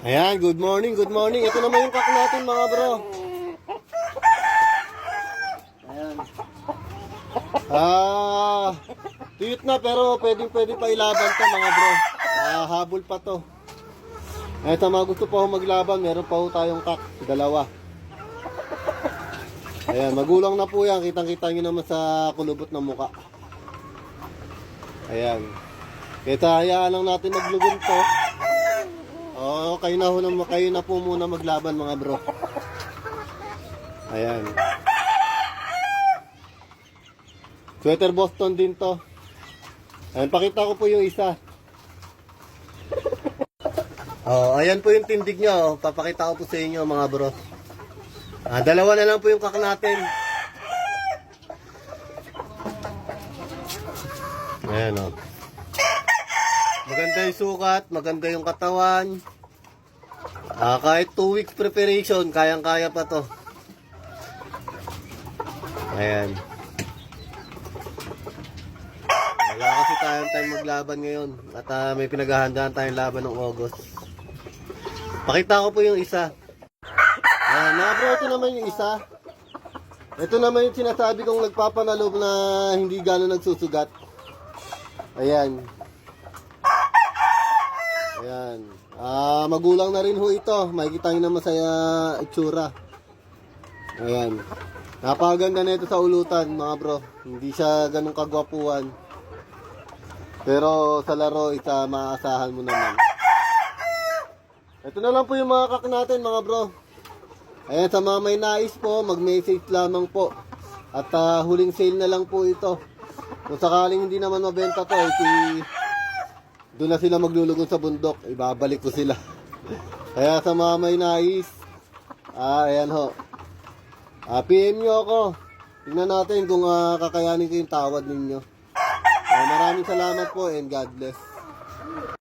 Ayan, good morning, good morning. Ito naman yung kak natin mga bro. Ayan. Ah, tuyot na pero pwedeng pwede pa ilaban to mga bro. Ah, habol pa to. Ito mga gusto pa ho maglaban, meron pa ho tayong kak, dalawa. Ayan, magulang na po yan. Kitang-kita nyo naman sa kulubot ng muka. Ayan. Kaya hayaan lang natin maglugon to. Kayo na, ho, kayo na po muna maglaban mga bro. Ayan. Sweater Boston din to. Ayan, pakita ko po yung isa. Oh, ayan po yung tindig niya. Oh. Papakita ko po sa inyo mga bro. Ah, dalawa na lang po yung kak natin. Ayan oh. Maganda yung sukat, maganda yung katawan. Ah, kahit 2 weeks preparation, kayang-kaya pa to. Ayan. Wala kasi tayong time maglaban ngayon. At ah, may pinaghahandaan tayong laban ng August. Pakita ko po yung isa. Ayan, mga ito naman yung isa. Ito naman yung sinasabi kong nagpapanalo na hindi gano'n nagsusugat. Ayan. Magulang na rin ho ito. Makikita nyo naman sa ah, itsura. Ayan. Napakaganda na ito sa ulutan, mga bro. Hindi siya ganun kagwapuan. Pero sa laro, ita maaasahan mo naman. Ito na lang po yung mga kak natin, mga bro. Ayan, sa mga may nais po, mag-message lamang po. At ah, huling sale na lang po ito. Kung sakaling hindi naman mabenta to, eh, si... doon na sila maglulugon sa bundok. Ibabalik ko sila. Kaya sa mga may nais, ah, ayan ho. Ah, PM nyo ako. Tingnan natin kung ah, kakayanin ko yung tawad ninyo. Ah, maraming salamat po and God bless.